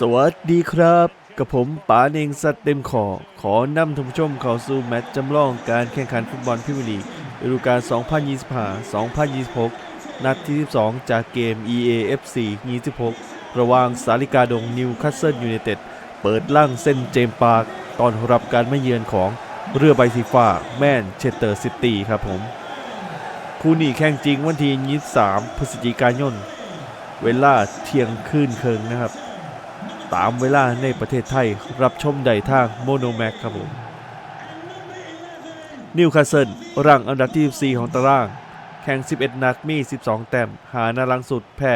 สวัสดีครับ กับผมป๋าเนงสัตว์เต็มขอ ขอนำท่านผู้ชมเข้าสู่แมตช์จำลองการแข่งขันฟุตบอลพรีเมียร์ลีกฤดูกาล 2025-2026 นัดที่ 12 จากเกม EAFC 26 ระหว่างสาลิกาดงนิวคาสเซิลยูไนเต็ด เปิดล่างเส้นเจมปาร์คตอนรับการมาเยือนของเรือใบสีฟ้าแมนเชสเตอร์ซิตี้ครับผม คู่นี้แข่งจริงวันที่ 23 พฤศจิกายน เวลาเที่ยงคืนเคิงนะครับ ตามเวลาในประเทศไทย รับชมได้ทางโมโนแม็กครับผม นิวคาสเซิลรังอันดับที่ 14 ของตาราง แข่ง 11 นัดมี 12 แต้ม หานัดหลังสุดแพ้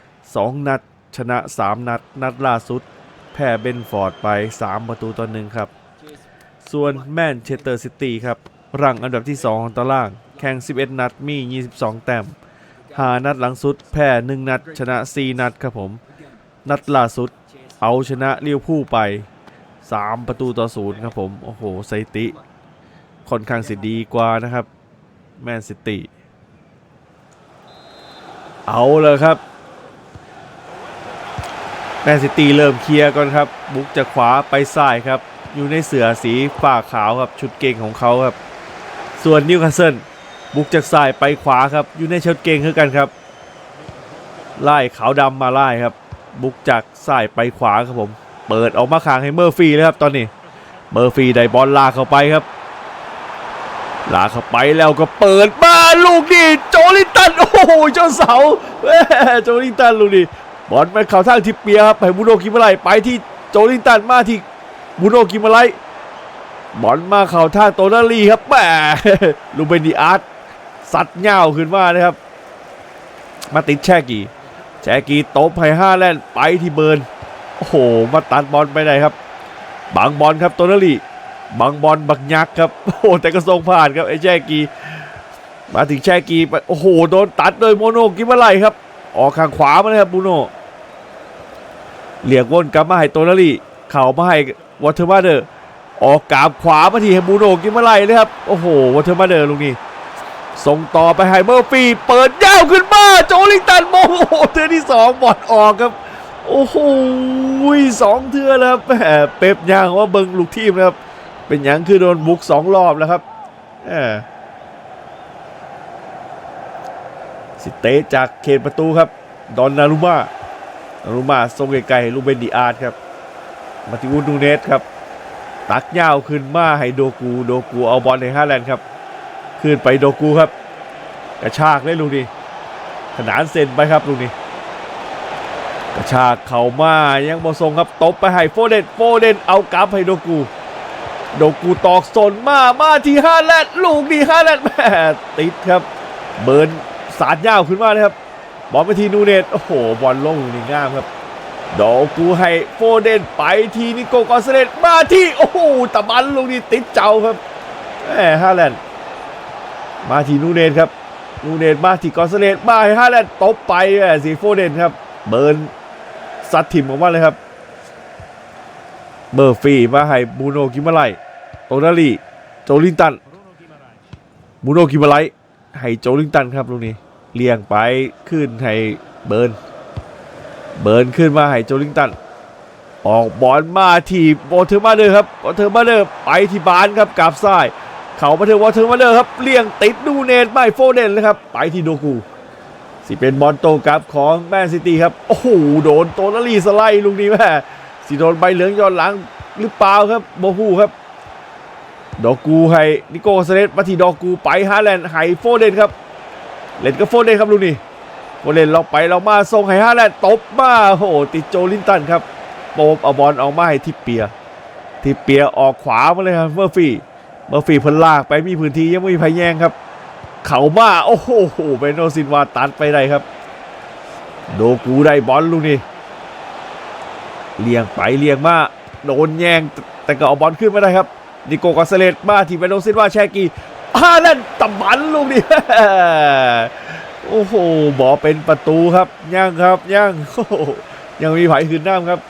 2 นัด ชนะ 3 นัด นัดล่าสุด แพ้เบนฟอร์ดไป 3 ประตูต่อหนึ่งครับ ส่วนแมนเชสเตอร์ซิตี้ครับ รังอันดับที่ 2 ของตาราง แข่ง 11 นัดมี 22 แต้มหานัดหลังสุด แพ้ 1 นัด ชนะ 4 นัดครับผม นัดล่าสุด เอาชนะเลี้ยวผู้ไป 3 ประตูต่อศูนย์ครับผม โอ้โหสติค่อนข้างสิดีกว่านะครับ แมนซิตี้เอาเลยครับ แมนซิตี้เริ่มเคลียร์ก่อนครับ บุกจากขวาไปซ้ายครับ อยู่ในเสือสีฝ้าขาวครับ ชุดเก่งของเขาครับ ส่วนนิวคาสเซิลบุกจากซ้ายไปขวาครับ อยู่ในชุดเก่งคือกันครับ ไล่ขาวดำมาไล่ครับ บุกจากซ้ายไปขวาครับผม เปิดออกมาขางให้เมอร์ฟี่เลยครับตอนนี้ เมอร์ฟี่ได้บอลลากเข้าไปครับ ลากเข้าไปแล้วก็เปิดมาลูกนี่โจลินตันโอ้โหเจ้าเสาโจลินตันลูกนี่บอลไปเข้าทางทิปเปียครับให้บูโนกิมาไลไปที่โจลินตันมาที่บูโนกิมาไลบอลมาเข้าทางโตนาลีครับแหมลูเบนดิอาร์ตสัดเง่าขึ้นมานะครับ มาติดแช่กี่ แจกีตบให้ห้าแลนด์ไปที่เบิร์น โอ้โห มาตัดบอลไปไหนครับบังบอลครับโตนาลีบังบอลบักยักครับ โอ้โห แต่ก็ทรงผ่านครับไอ้แจกี มาถึงแจกีไป โอ้โห โดนตัดโดยโมโนกิมาไลครับ ออกข้างขวามาเลยครับบูโนเหลียกวนกลับมาให้โตนาลีเข่ามาให้วอเทอร์มาเดอร์ ออกกาบขวามาทีให้บูโนกิมาไลเลยครับ โอ้โห วอเทอร์มาเดอร์ลูกนี้ ส่งต่อไปให้เมอร์ฟี่เปิดยาวขึ้นมา โจลิงตันโมโหเทือที่สองบอลออกครับ โอ้โหสองเทือแล้วแหมเป๊ปยางว่าเบิงลูกทีมนะครับ เป็นย่างคือโดนบุกสองรอบแล้วครับแหมสิเตะจากเขตประตูครับ ดอนนารุมานารุมาส่งไกลๆลูเบนดิอาร์ตครับมาติอุนนูเนสครับ ตักยาวขึ้นมาให้โดกู โดกูเอาบอลในฮาแลนด์ครับ ขึ้นไปโดกูครับ กระชากเลยลูกนี้ขนานเซนไปครับลูกนี้ กระชากเข่ามายังบอทรงครับตบไปให้โฟเดนโฟเดนเอากลับให้โดกู โดกูตอกสนมามาที่ฮาแลนด์ลูกนี้ฮาแลนด์แม่ติดครับ เบิร์นสาดยาวขึ้นมาเลยครับบอลไปทีนูเนตโอ้โหบอลลงลูกนี้งามครับโดกูให้โฟเดนไปทีนิโกกอนเซเลตมาที่ โอ้โหตะบันลูกนี้ติดเจ้าครับแหมฮาแลนด์ มาที่นูเนตครับนูเนตมาที่กอนเซเลตมาให้ฮาแลนด์ตบไปสีโฟเดนครับ เบิร์นซัดถิ่มออกมาเลยครับ เบอร์ฟี่มาให้บูโนกิมาไลโตนาลีโจลินตันบูโนกิมาไลให้โจลินตันครับลูกนี้เลี้ยงไปขึ้นให้เบิร์น เบิร์นขึ้นมาให้โจลิงตัน ออกบอลมาที่วอเทอร์มาเดอร์ครับวอเทอร์มาเดอร์ไปที่บานครับกราบซ้าย เขามาถึงวอเทอร์มาเดอร์ครับเลี่ยงติดดูเนตไม่โฟเดนเลยครับ ไปที่โดกูสิเป็นบอลโตกลับของแมนซิตี้ครับ โอ้โห โดนโตนาลีสไลด์ลูกนี้แม่สิโดนใบเหลืองย้อนหลังหรือเปล่าครับโบฮูครับ ดอกูให้นิโกสเตสมาที่ดอกูไปฮาแลนด์ให้โฟเดนครับ เล่นกับโฟเดนครับลูกนี้โฟเดนเราไปเรามาส่งให้ฮาแลนด์ตบมาโอ้โหติดโจลินตันครับโปมเอาบอลออกมาให้ทิปเปีย ทิปเปียออกขวามาเลยครับเมอร์ฟี่ เมอร์ฟีเพิ่นลากไปมีพื้นที่ยังไม่มีพายแยงครับ เขามาโอ้โหเบนโนซินวาตัดไปได้ครับ โดกูได้บอลลูกนี้เลี้ยงไปเลี้ยงมาโดนแย่งแต่ก็เอาบอลขึ้นไม่ได้ครับนิโกกาเซเลตมาที่เบนโนซินวาแชกีฮาแลนตะบันลูกนี้โอ้โหบอเป็นประตูครับย่างครับย่างยังมีไผขึ้นน้ำครับ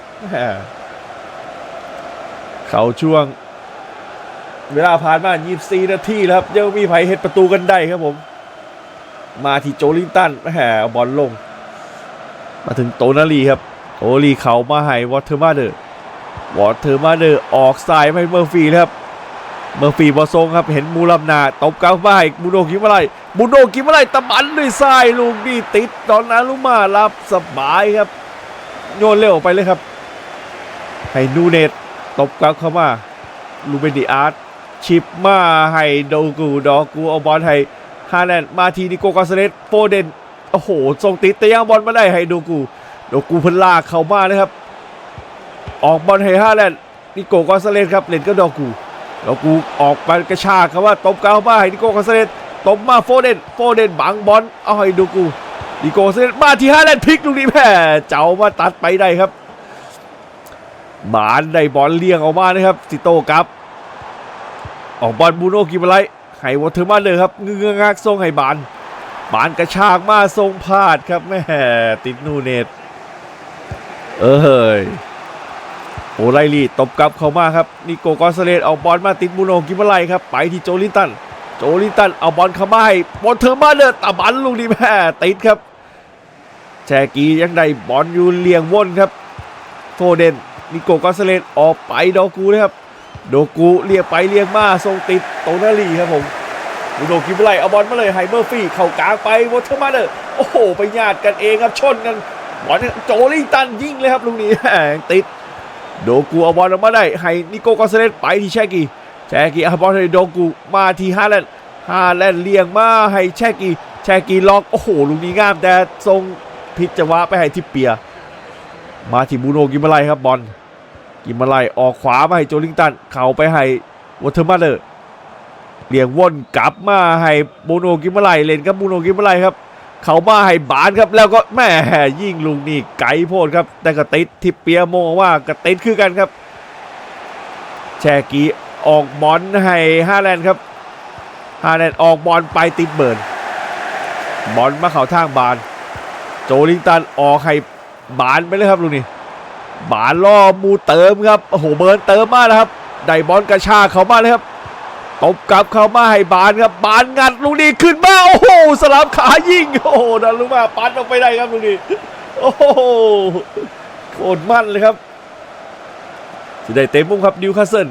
เขาช่วง เวลาผ่านมา 24 นาทีแล้วครับ ยังมีไผเห็ดประตูกันได้ครับผม มาที่โจลิงตันแหมบอลลง มาถึงโตนาลีครับโอลีเขามาให้วอเทอร์มาเดอร์วอเทอร์มาเดอร์ออกสายไปเมอร์ฟี่ครับ เมอร์ฟี่บอทรงครับเห็นมูลำนาตบกลางไปมูโนกิมอะไรมูโนกิมอะไรตะบันด้วยซ้ายลูกนี่ติดดอนนารุมารับสบายครับ โยนเร็วไปเลยครับ ให้นูเนตตบกลับเข้ามาลูเบนดิอาร์ต ชิปมาให้โดกูดอกูเอาบอลให้ฮาแลนด์มาทีนิโกกาเซเลสโฟเดนโอ้โหส่งติดแต่ยังบอลมาได้ให้โดกูโดกูเพิ่นลากเข้ามาเลยครับ ออกบอลให้ฮาแลนด์นิโกกาเซเลสครับเล่นก็ดอกูดอกูออกไปกระชากครับว่าตบกลางเขามาให้นิโกกาเซเลสตบมาโฟเดนโฟเดนบังบอลเอาให้โดกูนิโกกาเซเลสมาทีฮาแลนด์พลิกลูกนี้แม่เจ้ามาตัดไปได้ครับบานได้บอลเลี้ยงออกมานะครับสิโตครับ ออกบอลบูโน่กิมอะไห้วอเทอร์มาเลยครับเงื้องักทรงให้บานบานกระชากมาทรงพลาดครับแม่ติดนูเนตเออเฮ้ยโอไลลีตบกลับเข้ามาครับนิโกกอนซาเลสเอาบอลมาติดบูโน่กิมอะไรครับไปที่โจลินตันโจลินตันเอาบอลเข้ามาให้วอเทอร์มาเลยตะบันลูกนี้แม่ติดครับแจกียังได้บอลอยู่เลียงวนครับโฟเดนนิโกกอนซาเลสออกไปดอกูนะครับ โดกูเรียกไปเรียกมาทรงติดโตนาลีครับผมบูโดกิมไลเอาบอลมาเลยไฮเมอร์ฟี่เข้ากลางไปวอเทอร์มาเดอร์โอ้โห ไปญาติกันเองครับชนกันบอลโจลิงตันยิงเลยครับลูกนี้ติด โดกูเอาบอลออกมาได้ให้นิโกกอนซเลสไปที่แชกีแชกีเอาบอลให้โดกูมาที่ฮาแลนด์ฮาแลนด์เลี้ยงมาให้แชกีแชกีล็อกโอ้โหลูกนี้งามแต่ทรงพิจวะไปให้ทิปเปีย มาที่บูโนกิมไลครับบอล กิมมาไลออกขวามาให้โจลิงตัน เข่าไปให้วอเทอร์มาเลอร์เลี่ยงวนกลับมาให้โบโนกิมมาไลเล่นกับบูโนกิมมาไลครับ เขามาให้บานครับ แล้วก็แม่ยิงลุงนี่ไกลโพดครับ แต่ก็ติดทิปเปียโมองว่ากระติดคือกันครับ แชกีออกบอลให้ฮาแลนด์ครับฮาแลนด์ออกบอลไปติดเบิร์นบอลมาเข่าทางบาน โจลิงตันออกให้บานไปเลยครับลุงนี่ บาล่อมูเติมครับโอ้โหเบิร์นเติมมาแล้วครับได้บอลกระชากเข้ามาเลยครับตบกลับเข้ามาให้บานครับบานงัดลูกนี้ขึ้นมาโอ้โหสลับขายิงโอ้โหดันลูกมาปัดออกไปได้ครับลูกนี้โอ้โหโคตรมั่นเลยครับสิได้เต็มมุมครับนิวคาสเซิล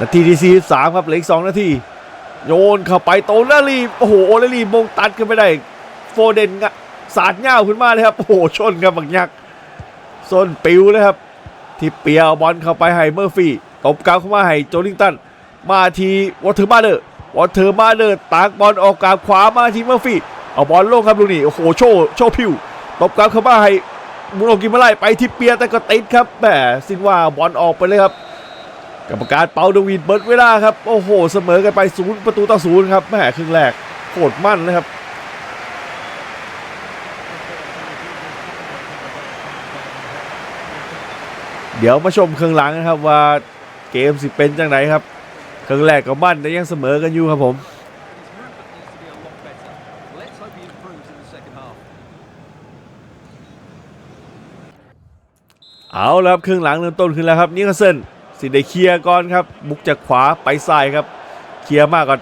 นาทีที่43ครับเหลืออีก2นาทีโยนเข้าไปโตนาลีโอ้โหโอเลลีมงตัดขึ้นไปได้โฟเดนงะ สาดเง่าขึ้นมาเลยครับ โอ้โห ชนครับบักยักษ์ส้นปิวเลยครับ ที่เปียบอลเข้าไปให้เมอร์ฟี่ตบกลางเข้ามาให้โจลิงตัน มาทีวอเทอร์มาเดอร์วอเทอร์มาเดอร์ตากบอลออกกลางขวามาทีเมอร์ฟี่เอาบอลลงครับลูกนี่โอ้โหโชว์โชว์พิวตบกลางเข้ามาให้บุโรกิมาไล่ไปที่เปียแต่ก็ติดครับแหมสินว่าบอลออกไปเลยครับกรรมการเปาดวินเบิร์ดเวลาครับ โอ้โห เสมอกันไปศูนย์ประตูต่อศูนย์ครับแหมครึ่งแรกโคตรมั่นเลยครับ เดี๋ยวมาชมเครื่องหลังนะครับว่าเกมสิเป็นจังไหนครับเครื่องแรกกับบ้านแต่ยังเสมอกันอยู่ครับผมเอาแล้วครับเครื่องหลังเริ่มต้นขึ้นแล้วครับนิคาเซนสิได้เคลียร์ก่อนครับบุกจากขวาไปซ้ายครับ เคลียร์มากก็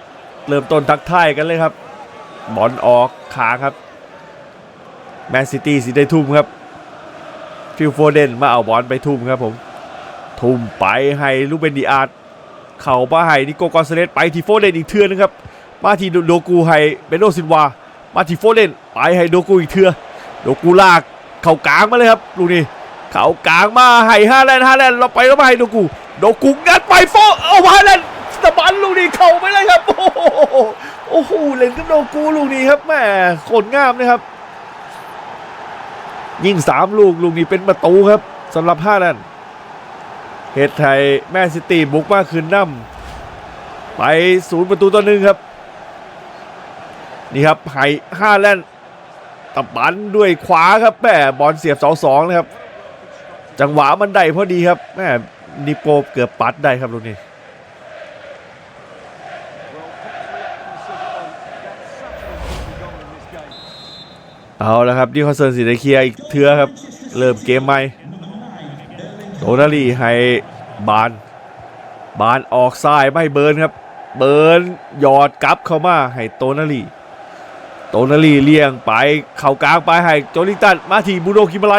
เริ่มต้นทักทายกันเลยครับ บอลออกขาครับแมนซิตี้สิได้ทุ่มครับ ฟิลโฟเดนมาเอาบอลไปทุ่มครับผม ทุ่มไปให้ลูกเบนดีอาร์ตเข่ามาให้นิโกกอนเซเลสไปที่โฟเดนอีกเทือนึงครับ มาที่โดกูให้เบโนซินวา มาที่โฟเดนไปให้โดกูอีกเทือโดกูลากเข่ากลางมาเลยครับลูกนี้เข่ากลางมาให้ฮาแลนด์ฮาแลนด์เราไปแล้วมาให้โดกูโดกูงัดไปโฟเอาฮาแลนด์สะบันลูกนี้เข่าไม่ได้ครับ โอ้โหเล่นกับโดกูลูกนี้ครับแม่โคตรงามนะครับ ยิงสามลูกลูกนี้เป็นประตูครับสำหรับฮาแลนด์เฮดไทยแมนซิตี้บุกมาคืนน้ำไปศูนย์ประตูต่อหนึ่งครับ นี่ครับไฮฮาแลนด์ตะบันด้วยขวาครับแม่บอลเสียบเสาสองนะครับ จังหวะมันได้พอดีครับแม่นิโปเกือบปัดได้ครับลูกนี้ เอาแล้วครับดิคอนเซิร์นสีไดเคียอีกเทือครับ เริ่มเกมใหม่โดนาลีให้บาน บานออกซ้ายไม่เบิร์นครับ เบิร์นหยอดกลับเข้ามาให้โตนาลีโตนาลีเลี่ยงไปเข่ากลางไปให้โจลิตันมาที่บูโดกิมาไล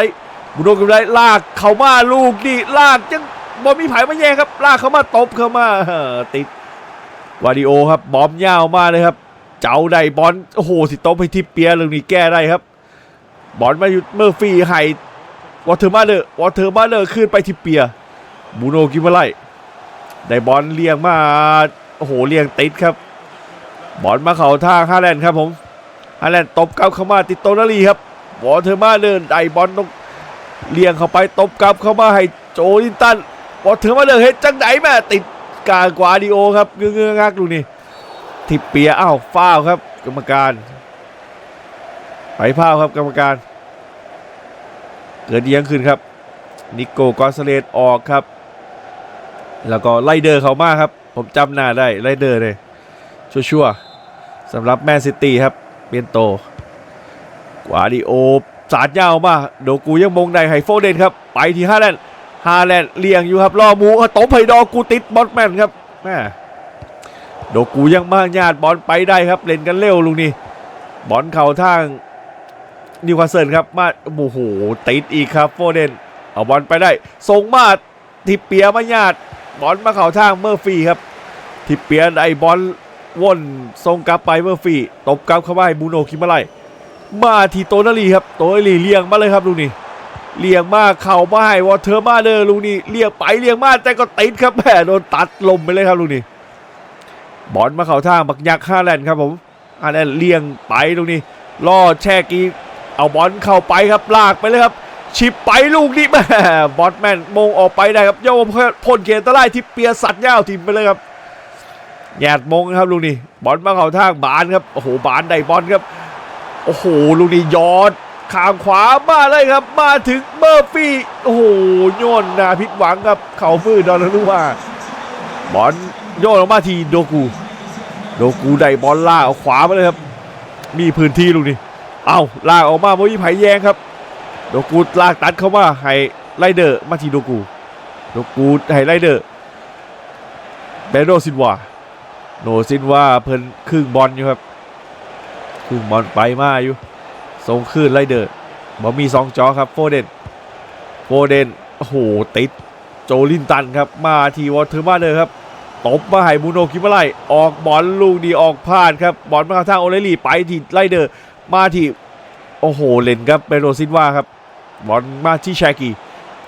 บูโดกิมาไลลากเข้ามาลูกนี่ลากยังบอลมีไผ่มาแย่ครับ ลากเข้ามาตบเข้ามาเฮ้อติดวาดิโอครับบอมยาวมาเลยครับ เจ้าได้บอลโอ้โหสิตบไปที่เปียเรื่องนี้แก้ได้ครับ บอลมาอยู่เมอร์ฟี่ให้วอเทอร์มาเลอร์วอเทอร์มาเลอร์ขึ้นไปที่เปียบูโนกิมาไลได้บอลเลี้ยงมาโอ้โหเลี้ยงติดครับ บอลมาเข่าทางฮาแลนด์ครับผมฮาแลนด์ตบกลับเข้ามาติดโตนาลีครับวอเทอร์มาเลอร์ได้บอลต้องเลี้ยงเข้าไปตบกลับเข้ามาให้โจลินตันวอเทอร์มาเลอร์เฮ็ดจังไหนแม่ติดกลางกวาดิโอครับเงื้องักดูนี่ทิเปียอ้าวฟาวครับ กรรมการ ไปพาวครับกรรมการ เกิดเอียงขึ้นครับ นิโก้กอนซาเลสออกครับ แล้วก็ไล่เดอร์เขามากครับ ผมจำหน้าได้ไล่เดอร์เลยชัวร์ๆสำหรับแมนซิตี้ครับเปียนโตกวาดิโอสาดยาวมากโดกูยังมงได้ไฮโฟเดนครับ ไปที่ฮาแลนด์ฮาแลนด์เลี้ยงอยู่ครับล่อมูตบไฮดอกูติดบอลแมนครับแม่โดกูยังมากญาติบอลไปได้ครับเล่นกันเร็วลุงนี่บอลเข่าทาง นิวคาสเซิลครับมาโอ้โหติดอีกครับโฟเดนเอาบอลไปได้ส่งมาทิปเปียมาญาติบอลมาเข่าทางเมอร์ฟี่ครับ ทิปเปียได้บอลวนส่งกลับไปเมอร์ฟี่ตบกลับเข้าไปบูโนคิมาไลมาที่โตนาลีครับโตนาลีเลี้ยงมาเลยครับลูกนี่เลี้ยงมาเข่ามาให้วอเทอร์มาเดอร์ลูกนี่เลี้ยงไปเลี้ยงมาแต่ก็ติดครับแหมโดนตัดลมไปเลยครับลูกนี่บอลมาเข่าทางบักยักษ์ฮาแลนด์ครับผมฮาแลนด์เลี้ยงไปลูกนี่ล่อแช่กี เอาบอลเข้าไปครับลากไปเลยครับชิปไปลูกนี้แม่บอสแมนมงออกไปได้ครับโยมพ่นเกนตะไล่ที่เปียสัตว์ย่าวทิมไปเลยครับแยดมงครับลูกนี้บอลมาเข้าทางบานครับโอ้โหบานได้บอลครับโอ้โหลูกนี้ยอดขางขวามาเลยครับ มาถึงเมอร์ฟี่โอ้โหโยนนาพิษหวังครับเข่าฟื้นดอนนุว่าบอลโยนออกมาทีโดกูโดกูได้บอลล่าเอาขวามาเลยครับ มีพื้นที่ลูกนี้ เอาลากออกมาบ่มีไผแยงครับ โดกูลากตัดเข้ามาให้ไลเดอร์มาทีโดกู โดกูให้ไลเดอร์เบโดซินวาโนซินวาเพิ่นครึ่งบอลอยู่ครับครึ่งบอลไปมาอยู่ส่งคืนไลเดอร์บ่มีสองจอครับโฟเดนโฟเดนโอ้โหติดโจลินตันครับมาทีวอเทอร์มาเดอร์ครับตบมาให้บูโนคิมาไลออกบอลลูกดีออกพลาดครับบอลมาทางโอเลลีไปที่ไลเดอร์ มาที่โอ้โหเล่นครับเปโรซินว่าครับบอลมาที่แชกี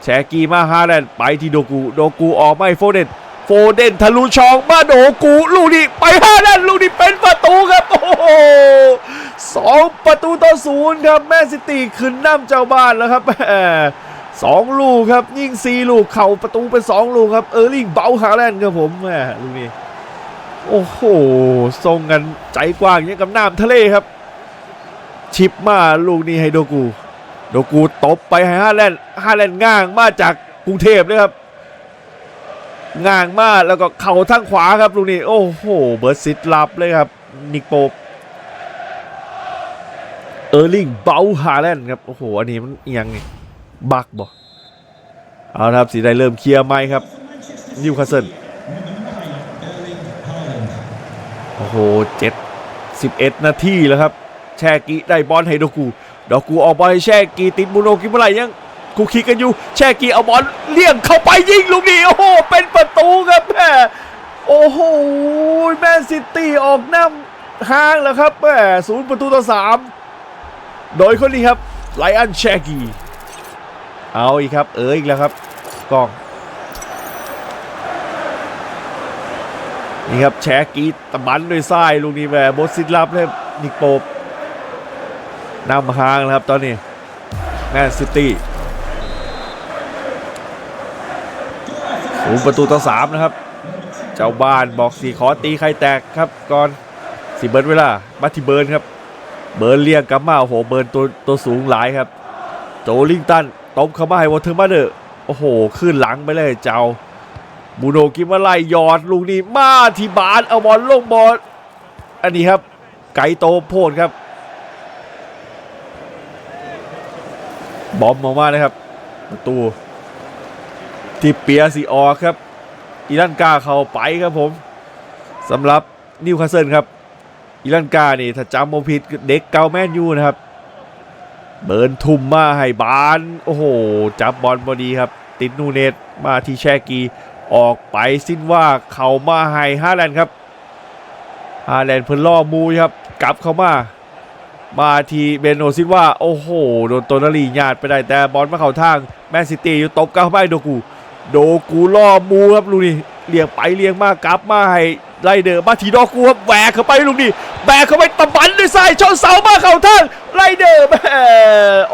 แชกีมาฮาแลนด์ไปที่โดกูโดกูออกไม่โฟเดนโฟเดนทะลุช่องมาโดกูลูกนี้ไปฮาแลนด์ลูกนี้เป็นประตูครับโอ้โหสองประตูต่อศูนย์ครับแมนซิตี้ขึ้นนำเจ้าบ้านแล้วครับแหมสองลูกครับยิงสี่ลูกเข่าประตูเป็นสองลูกครับเออร์ลิงเบาฮาแลนด์ครับผมแหมลูกนี้โอ้โหทรงกันใจกว้างอย่างกับน้ำทะเลครับ ชิปมาลูกนี้ให้โดกูโดกูตบไปให้ฮาแลนด์ฮาแลนด์ง่างมาจากกรุงเทพเลยครับง่างมาแล้วก็เข่าทางขวาครับลูกนี้โอ้โหเบิร์ดซิดลับเลยครับนิกโปเออร์ลิงเบลฮาแลนด์ครับโอ้โหอันนี้มันเอียงนี่บักบ่เอาครับสีได้เริ่มเคลียร์ไม้ครับนิวคาสเซิลโอ้โหเจ็ดสิบเอ็ดนาทีแล้วครับ แช่กีได้บอลให้โดกูโดกูออกบอลให้แช่กีติดมูโนกิเมื่อไหร่ยังคุกคีกันอยู่แช่กีเอาบอลเลี่ยงเข้าไปยิงลูกนี้โอ้โหเป็นประตูครับแม่โอ้โหแมนซิตี้ออกนำห่างแล้วครับแม่ศูนย์ประตูต่อสามโดยคนนี้ครับไลอันแชกีเอาอีกครับ เอออีกแล้วครับกองนี่ครับแชกีตะบันด้วยซ้ายลูกนี้แหมบดซิดลับเลยนิกโปบ นำห่างแล้วครับตอนนี้แมนซิตี้ศูนย์ประตูต่อสามนะครับ เจ้าบ้านบอกสี่ขอตีใครแตกครับก่อนสีเบิร์นเวลามาที่เบิร์นครับ เบิร์นเรียกกลับมาโอ้โหเบิร์นตัวตัวสูงหลายครับ โจลิงตันตบเข้ามาให้วอเทอร์มาเดอร์โอ้โหขึ้นหลังไปเลยเจ้าบูโนกิมาไล่ยอดลูกนี้มาที่บานเอาบอลลงบอลอันนี้ครับ ไก่โตโพดครับ บอมออกมาเลยครับประตูที่เปียสีออกครับอีรันกาเข้าไปครับผมสำหรับนิวคาสเซิลครับอิลังกานี่ถ้าจำโมผิดเด็กเกาแมนยูนะครับเบิร์นทุ่มมาให้บาน โอ้โห จับบอลพอดีครับ ติดนูเนตมาที่แชกีออกไปสิ้นว่าเขามาให้ฮาแลนด์ครับฮาแลนด์เพิ่นล่อมูครับ กลับเข้ามา มาทีเบนโนซินว่าโอ้โหโดนโตนาลีญาติไปได้แต่บอลมาเข้าทางแมนซิตี้อยู่ตบเข้าไปโดกู โดกูล่อมูครับลูกนี่เลี้ยงไปเลี้ยงมากลับมาให้ไล่เดอร์มาทีดอกูครับแหวกเข้าไปลูกนี่แบกเข้าไปตะบันด้วยซ้ายชนเสามาเข้าทางไล่เดอร์แม่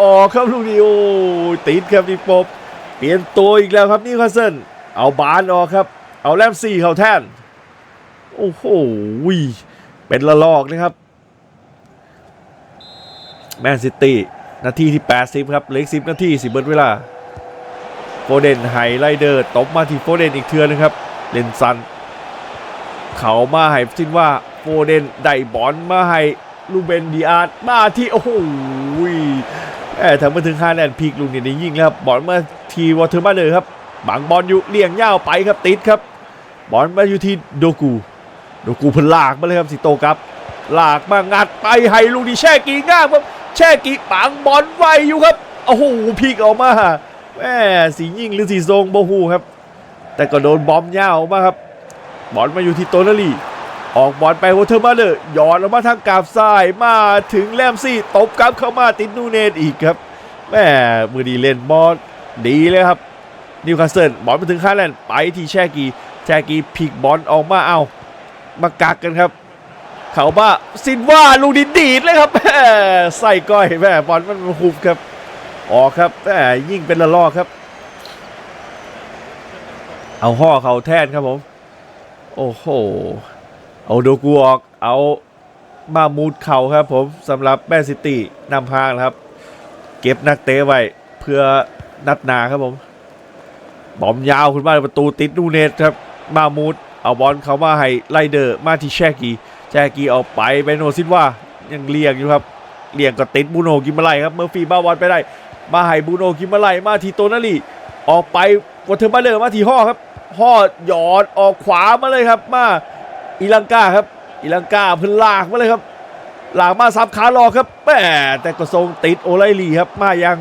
ออกครับลูกนี่โอ้ติดครับนี่ปบเปลี่ยนตัวอีกแล้วครับนี่คาสเซิลเอาบานออกครับ เอาแลมซี่เข้าแทนโอ้โหเป็นละลอกนะครับ แมนซิตี้นาทีที่ 80 ครับเลืออีก10นาทีสิเบิร์ดเวลาโฟเดนไฮไลเดอร์ตบมาที่โฟเดนอีกเทือนึงครับเลนซัน เขามาให้สิ้นว่าโฟเดนได้บอลมาให้ลูเบนดีอาร์มาที่โอ้โหแอบทำมาถึงฮาแลนด์พีกลูกนี่ได้ยิงแล้วครับบอลมาทีวอเทอร์มาเลยครับบังบอลอยู่เลี่ยงยาวไปครับติดครับ บอลมาอยู่ที่โดกูโดกูเพนลากมาเลยครับสิโตครับ ลากมางัดไปให้ลูกนี้แช่กีง่ามครับ แช่กีปังบอลไวอยู่ครับโอ้โหพีกออกมาแม่สียิ่งหรือสีทรงโบฮูครับ แต่ก็โดนบอมยาวมาครับ บอลมาอยู่ที่โตนาลีออกบอลไปวอเทอร์มาเลยหยอดออกมาทางกาบซ้ายมาถึงแลมซี่ตบกลับเข้ามาติดนูเนตอีกครับแม่มือดีเล่นบอลดีเลยครับนิวคาสเซิลบอลมาถึงคาแลนด์ไปที่แชกีแชกีพลิกบอลออกมาเอา มากักกันครับ เขาว่าซินว่าลูกดินดีดเลยครับแม่ใส่ก้อยแม่บอลมันหุบครับ ออกครับแต่ยิ่งเป็นละลอกครับ เอาห่อเขาแท่นครับผม โอ้โห เอาโดกูออก เอามามูดเข่าครับผมสำหรับแมนซิตี้นำพางนครับ เก็บนักเตะไว้เพื่อนัดนาครับผม บอมยาวขึ้นมาประตูติดนูเนตครับ มามูดเอาบอลเขามาให้ไลเดอร์มาที่แชกี แชกีออกไปไปโนซินว่ายังเลี่ยงอยู่ครับเลี่ยงก็ติดบูโนกิมมาไลครับเมอร์ฟีบ้าบอลไปได้ มาให้บูโนกิมมาไลมาทีโตนาลีออกไปวอเทอร์มาเลอร์มาทีห่อครับห่อหยอดออกขวามาเลยครับ มาอีลังกาครับอีลังกาเพิ่นลากมาเลยครับหลากมาซับขารอครับแหมแต่ก็ทรงติดโอไลลีครับ มายัง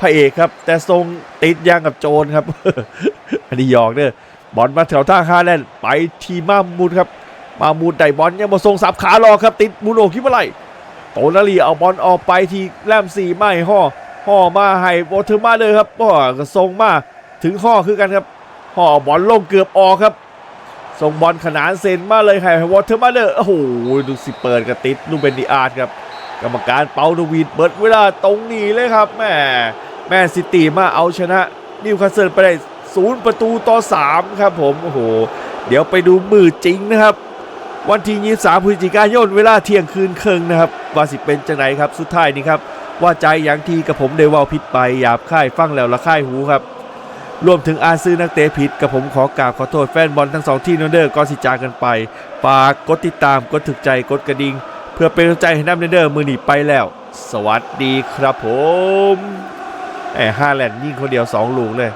พระเอกครับ แต่ทรงติดยังกับโจรครับอันนี้หยอกเด้อบอลมาแถวท่าคาแลนไปทีมามูดครับ มามูดได้บอลยังมาทรงสับขารอครับติดบูโนคิมมาไลโตนาลีเอาบอลออกไปที่แลมสี่ไม่ห่อห่อมาให้วอเทอร์มาเลยครับก็ส่งมาถึงห่อคือกันครับห่อบอลลงเกือบออกครับส่งบอลขนานเซนมาเลยให้วอเทอร์มาเลยโอ้โหดูสิเปิดกระติดลูกเบนดิอาร์ตครับกรรมการเปาโดวีดเบิดเวลาตรงนี้เลยครับแม่แม่ซิตี้มาเอาชนะนิวคาสเซิลไปได้ศูนย์ประตูต่อ 3 ครับผม โอ้โห เดี๋ยวไปดูมือจริงนะครับ วันที่23พฤศจิกายนเวลาเที่ยงคืนครึ่งนะครับ ว่าสิเป็นจังไหนครับสุดท้ายนี้ครับ ว่าใจอย่างที่กับผมได้ว่าผิดไปหยาบค่ายฟังแล้วละค่ายหูครับ รวมถึงอาซื้อนักเตะผิดกับผมขอกราบขอโทษแฟนบอลทั้งสองที่นนเดอร์ก่อนสิจากกันไปฝากกดติดตามกดถึกใจกดกระดิ่งเพื่อเป็นกำลังใจให้น้ำเนเดอร์มือหนีไปแล้ว สวัสดีครับผมแหมห้าแลนด์ยิงคนเดียว 2 ลูกเลย